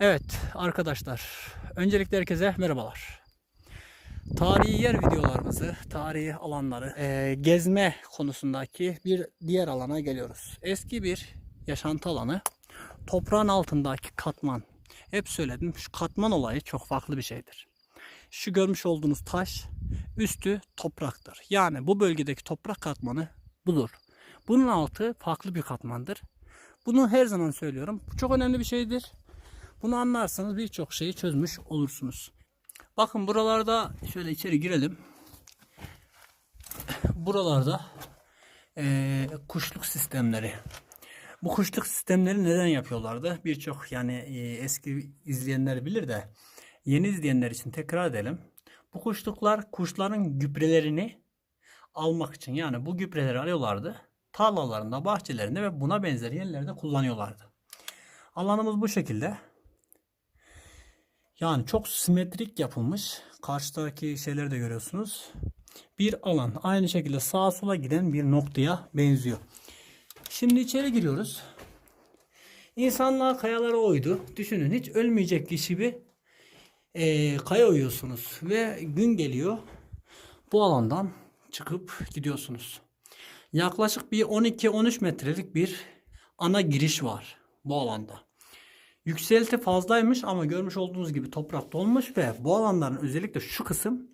Evet arkadaşlar, öncelikle herkese merhabalar. Tarihi yer videolarımızı, tarihi alanları, eee, gezme konusundaki bir diğer alana geliyoruz. Eski bir yaşantı alanı, toprağın altındaki katman. Hep söyledim, şu katman olayı çok farklı bir şeydir. Şu görmüş olduğunuz taş, üstü topraktır. Yani bu bölgedeki toprak katmanı budur. Bunun altı farklı bir katmandır. Bunu her zaman söylüyorum. Bu çok önemli bir şeydir. Bunu anlarsanız birçok şeyi çözmüş olursunuz. Bakın buralarda şöyle içeri girelim. Buralarda eee, kuşluk sistemleri. Bu kuşluk sistemleri neden yapıyorlardı? Birçok yani eee, eski izleyenler bilir de yeni izleyenler için tekrar edelim. Bu kuşluklar kuşların gübrelerini almak için yani bu gübreleri alıyorlardı. Tarlalarında, bahçelerinde ve buna benzer yerlerde kullanıyorlardı. Alanımız bu şekilde. Yani çok simetrik yapılmış. Karşıdaki şeyleri de görüyorsunuz. Bir alan. Aynı şekilde sağa sola giden bir noktaya benziyor. Şimdi içeri giriyoruz. İnsanlar kayalara oydu. Düşünün hiç ölmeyecek kişi bir eee, kaya oyuyorsunuz. Ve gün geliyor. Bu alandan çıkıp gidiyorsunuz. Yaklaşık bir 12-13 metrelik bir ana giriş var bu alanda. Yükselti fazlaymış ama görmüş olduğunuz gibi toprak dolmuş ve bu alanların özellikle şu kısım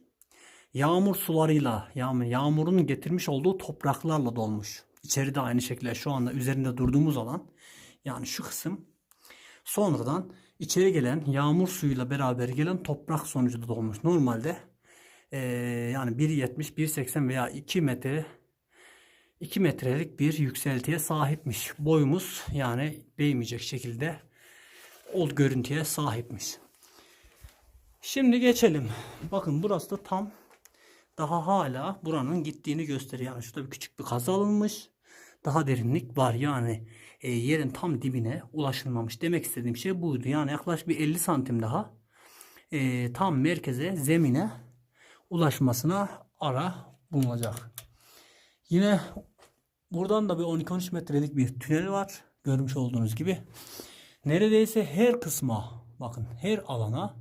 yağmur sularıyla yani yağmurun getirmiş olduğu topraklarla dolmuş. İçeride aynı şekilde şu anda üzerinde durduğumuz alan yani şu kısım sonradan içeri gelen yağmur suyuyla beraber gelen toprak sonucu da dolmuş. Normalde eee, yani 1.70, 1.80 veya 2 metre 2 metrelik bir yükseltiye sahipmiş. Boyumuz yani değmeyecek şekilde o görüntüye sahipmiş. Şimdi geçelim. Bakın burası da tam daha hala buranın gittiğini gösteriyor. Yani şurada bir küçük bir kazı alınmış. Daha derinlik var. Yani e, yerin tam dibine ulaşılmamış. Demek istediğim şey buydu. Yani yaklaşık bir 50 santim daha e, tam merkeze, zemine ulaşmasına ara bulunacak. Yine buradan da bir 12-13 metrelik bir tünel var. Görmüş olduğunuz gibi. Neredeyse her kısma bakın her alana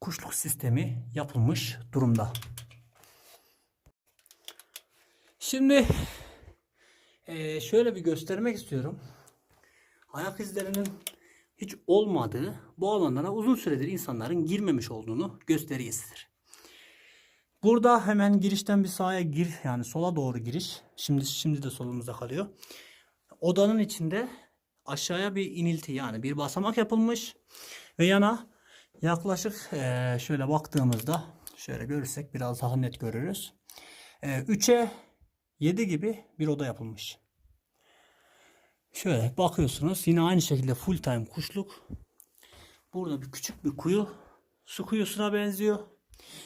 kuşluk sistemi yapılmış durumda. Şimdi eee, şöyle bir göstermek istiyorum. Ayak izlerinin hiç olmadığı bu alanlara uzun süredir insanların girmemiş olduğunu göstergesidir. Burada hemen girişten bir sağa gir yani sola doğru giriş. Şimdi şimdi de solumuzda kalıyor. Odanın içinde aşağıya bir inilti yani bir basamak yapılmış ve yana yaklaşık eee, şöyle baktığımızda şöyle görürsek biraz daha net görürüz. Eee 3'e 7 gibi bir oda yapılmış. Şöyle bakıyorsunuz yine aynı şekilde full time kuşluk. Burada bir küçük bir kuyu su kuyusuna benziyor.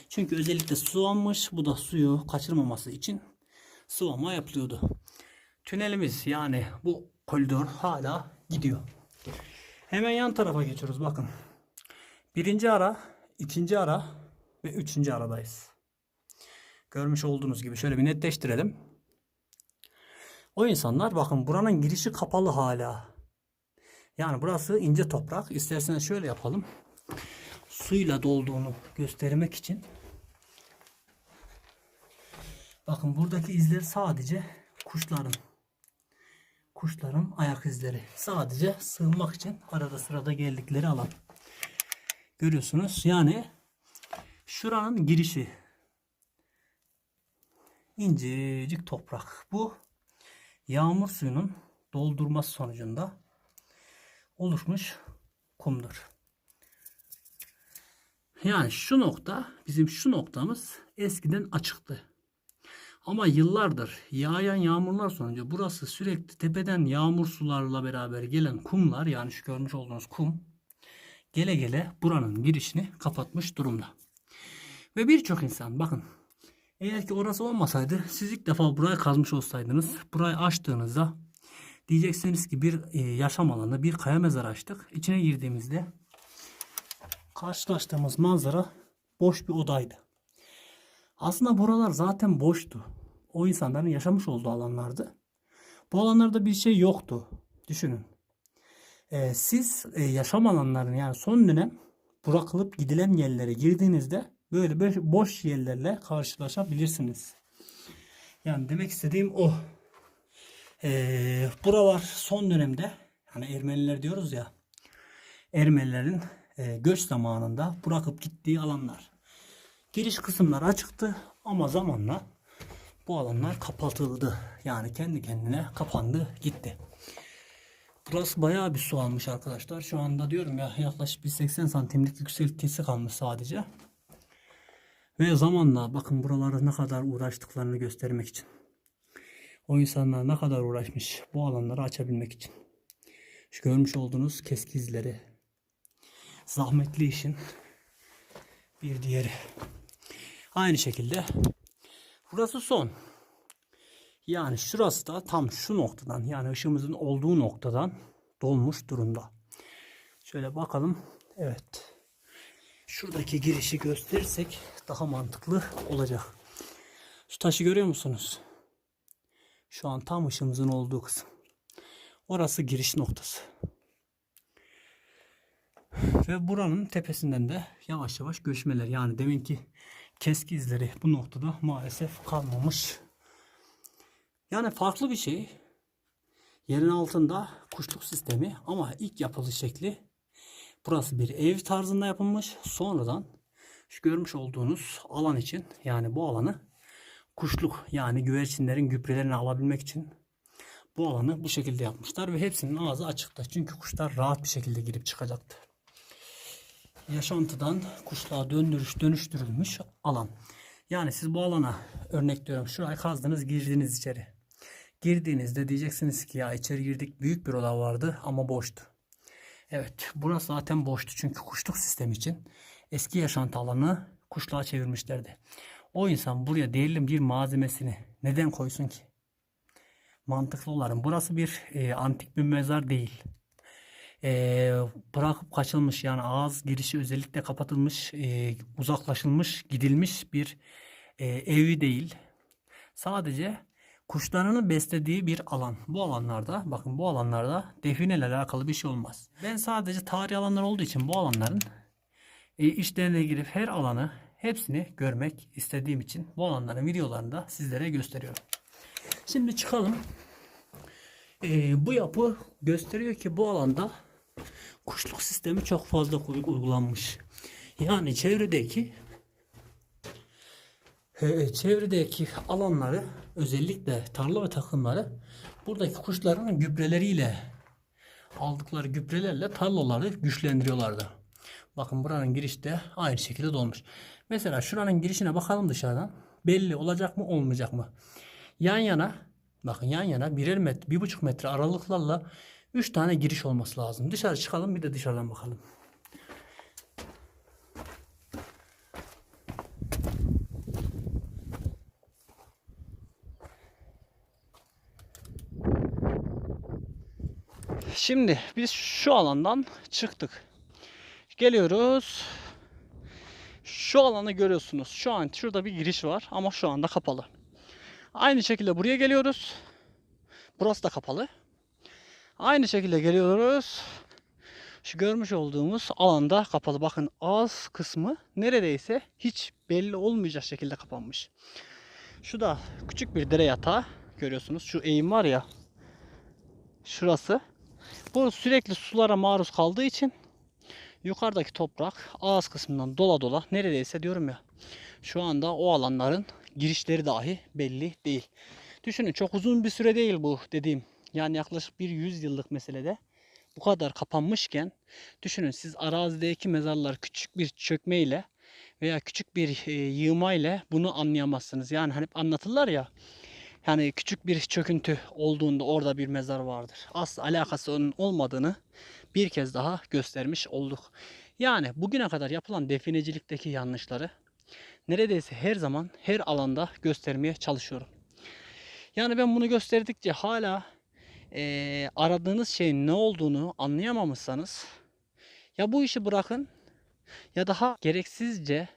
Çünkü özellikle sulanmış. Bu da suyu kaçırmaması için sıvama yapılıyordu. Tünelimiz yani bu koridor hala gidiyor. Hemen yan tarafa geçiyoruz bakın. Birinci ara, ikinci ara ve üçüncü aradayız. Görmüş olduğunuz gibi şöyle bir netleştirelim. O insanlar bakın buranın girişi kapalı hala. Yani burası ince toprak. İsterseniz şöyle yapalım. Suyla dolduğunu göstermek için. Bakın buradaki izler sadece kuşların kuşların ayak izleri. Sadece sığınmak için arada sırada geldikleri alan. Görüyorsunuz. Yani şuranın girişi. incecik toprak. Bu yağmur suyunun doldurması sonucunda oluşmuş kumdur. Yani şu nokta bizim şu noktamız eskiden açıktı. Ama yıllardır yağan yağmurlar sonucu burası sürekli tepeden yağmur sularla beraber gelen kumlar yani şu görmüş olduğunuz kum gele gele buranın girişini kapatmış durumda. Ve birçok insan bakın eğer ki orası olmasaydı siz ilk defa burayı kazmış olsaydınız burayı açtığınızda diyeceksiniz ki bir e, yaşam alanı bir kaya mezarı açtık. İçine girdiğimizde karşılaştığımız manzara boş bir odaydı. Aslında buralar zaten boştu. O insanların yaşamış olduğu alanlardı. Bu alanlarda bir şey yoktu. Düşünün. Ee, siz e, yaşam alanlarını yani son dönem bırakılıp gidilen yerlere girdiğinizde böyle bo- boş yerlerle karşılaşabilirsiniz. Yani demek istediğim o. Ee, buralar son dönemde hani Ermeniler diyoruz ya Ermenilerin e, göç zamanında bırakıp gittiği alanlar. Giriş kısımları açıktı ama zamanla bu alanlar kapatıldı. Yani kendi kendine kapandı gitti. Burası bayağı bir su almış arkadaşlar. Şu anda diyorum ya yaklaşık bir 80 santimlik yükseltisi kalmış sadece. Ve zamanla bakın buralara ne kadar uğraştıklarını göstermek için. O insanlar ne kadar uğraşmış bu alanları açabilmek için. Şu görmüş olduğunuz keski izleri. Zahmetli işin bir diğeri. Aynı şekilde burası son. Yani şurası da tam şu noktadan yani ışığımızın olduğu noktadan dolmuş durumda. Şöyle bakalım. Evet. Şuradaki girişi gösterirsek daha mantıklı olacak. Şu taşı görüyor musunuz? Şu an tam ışığımızın olduğu kısım. Orası giriş noktası. Ve buranın tepesinden de yavaş yavaş göçmeler yani deminki keski izleri bu noktada maalesef kalmamış. Yani farklı bir şey. Yerin altında kuşluk sistemi ama ilk yapılış şekli burası bir ev tarzında yapılmış. Sonradan şu görmüş olduğunuz alan için yani bu alanı kuşluk yani güvercinlerin gübrelerini alabilmek için bu alanı bu şekilde yapmışlar ve hepsinin ağzı açıkta. Çünkü kuşlar rahat bir şekilde girip çıkacaktı. Yaşantıdan kuşluğa döndürüş dönüştürülmüş alan. Yani siz bu alana örnek diyorum şurayı kazdınız girdiniz içeri. Girdiğinizde diyeceksiniz ki ya içeri girdik büyük bir oda vardı ama boştu. Evet burası zaten boştu çünkü kuşluk sistemi için eski yaşantı alanı kuşluğa çevirmişlerdi. O insan buraya değerli bir malzemesini neden koysun ki? Mantıklı olalım. Burası bir e, antik bir mezar değil. E, bırakıp kaçılmış yani ağız girişi özellikle kapatılmış, e, uzaklaşılmış, gidilmiş bir e, evi değil. Sadece kuşlarını beslediği bir alan. Bu alanlarda bakın bu alanlarda defineyle alakalı bir şey olmaz. Ben sadece tarihi alanlar olduğu için bu alanların e, işlerine girip her alanı hepsini görmek istediğim için bu alanların videolarını da sizlere gösteriyorum. Şimdi çıkalım. E, bu yapı gösteriyor ki bu alanda kuşluk sistemi çok fazla uygulanmış. Yani çevredeki e, çevredeki alanları özellikle tarla ve takımları buradaki kuşların gübreleriyle aldıkları gübrelerle tarlaları güçlendiriyorlardı. Bakın buranın girişte aynı şekilde dolmuş. Mesela şuranın girişine bakalım dışarıdan. Belli olacak mı olmayacak mı? Yan yana bakın yan yana birer metre, bir buçuk metre aralıklarla üç tane giriş olması lazım. Dışarı çıkalım bir de dışarıdan bakalım. Şimdi biz şu alandan çıktık. Geliyoruz. Şu alanı görüyorsunuz. Şu an şurada bir giriş var ama şu anda kapalı. Aynı şekilde buraya geliyoruz. Burası da kapalı. Aynı şekilde geliyoruz. Şu görmüş olduğumuz alanda kapalı. Bakın ağız kısmı neredeyse hiç belli olmayacak şekilde kapanmış. Şu da küçük bir dere yatağı görüyorsunuz. Şu eğim var ya. Şurası. Bu sürekli sulara maruz kaldığı için yukarıdaki toprak ağız kısmından dola dola neredeyse diyorum ya şu anda o alanların girişleri dahi belli değil. Düşünün çok uzun bir süre değil bu dediğim. Yani yaklaşık bir 100 yıllık meselede bu kadar kapanmışken düşünün siz arazideki mezarlar küçük bir çökmeyle veya küçük bir e, yığma ile bunu anlayamazsınız. Yani hani anlatırlar ya yani küçük bir çöküntü olduğunda orada bir mezar vardır. Asla alakası onun olmadığını bir kez daha göstermiş olduk. Yani bugüne kadar yapılan definecilikteki yanlışları neredeyse her zaman her alanda göstermeye çalışıyorum. Yani ben bunu gösterdikçe hala e, aradığınız şeyin ne olduğunu anlayamamışsanız ya bu işi bırakın ya daha gereksizce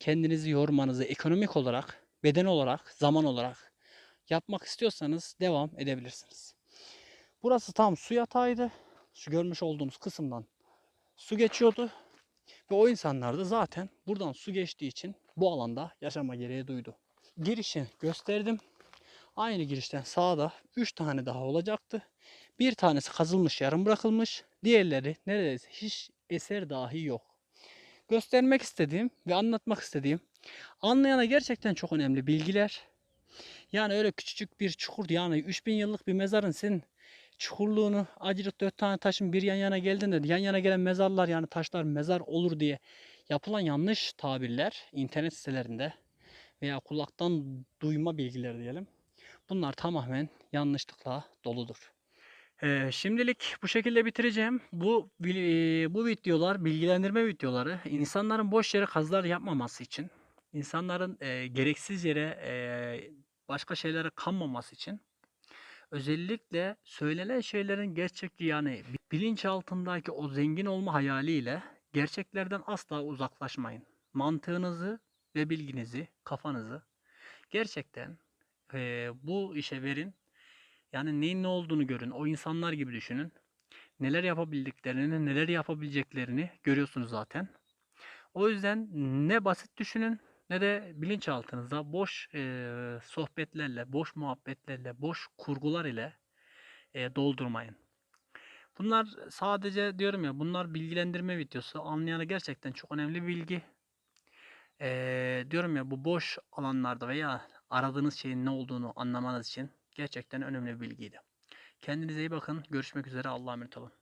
kendinizi yormanızı ekonomik olarak, beden olarak, zaman olarak yapmak istiyorsanız devam edebilirsiniz. Burası tam su yatağıydı. şu görmüş olduğunuz kısımdan su geçiyordu. Ve o insanlar da zaten buradan su geçtiği için bu alanda yaşama gereği duydu. Girişi gösterdim. Aynı girişten sağda 3 tane daha olacaktı. Bir tanesi kazılmış yarım bırakılmış. Diğerleri neredeyse hiç eser dahi yok. Göstermek istediğim ve anlatmak istediğim anlayana gerçekten çok önemli bilgiler. Yani öyle küçücük bir çukur yani 3000 yıllık bir mezarın senin çukurluğunu acılık dört tane taşın bir yan yana geldiğinde yan yana gelen mezarlar yani taşlar mezar olur diye yapılan yanlış tabirler internet sitelerinde veya kulaktan duyma bilgileri diyelim. Bunlar tamamen yanlışlıkla doludur. Ee, şimdilik bu şekilde bitireceğim. Bu bu videolar bilgilendirme videoları insanların boş yere kazılar yapmaması için, insanların e, gereksiz yere e, başka şeylere kanmaması için özellikle söylenen şeylerin gerçekliği yani bilinç altındaki o zengin olma hayaliyle gerçeklerden asla uzaklaşmayın. Mantığınızı ve bilginizi, kafanızı gerçekten eee, bu işe verin. Yani neyin ne olduğunu görün. O insanlar gibi düşünün. Neler yapabildiklerini, neler yapabileceklerini görüyorsunuz zaten. O yüzden ne basit düşünün ne de bilinçaltınızda boş eee, sohbetlerle, boş muhabbetlerle, boş kurgular ile eee, doldurmayın. Bunlar sadece diyorum ya bunlar bilgilendirme videosu. Anlayana gerçekten çok önemli bilgi. Eee, diyorum ya bu boş alanlarda veya aradığınız şeyin ne olduğunu anlamanız için gerçekten önemli bir bilgiydi. Kendinize iyi bakın. Görüşmek üzere. Allah'a emanet olun.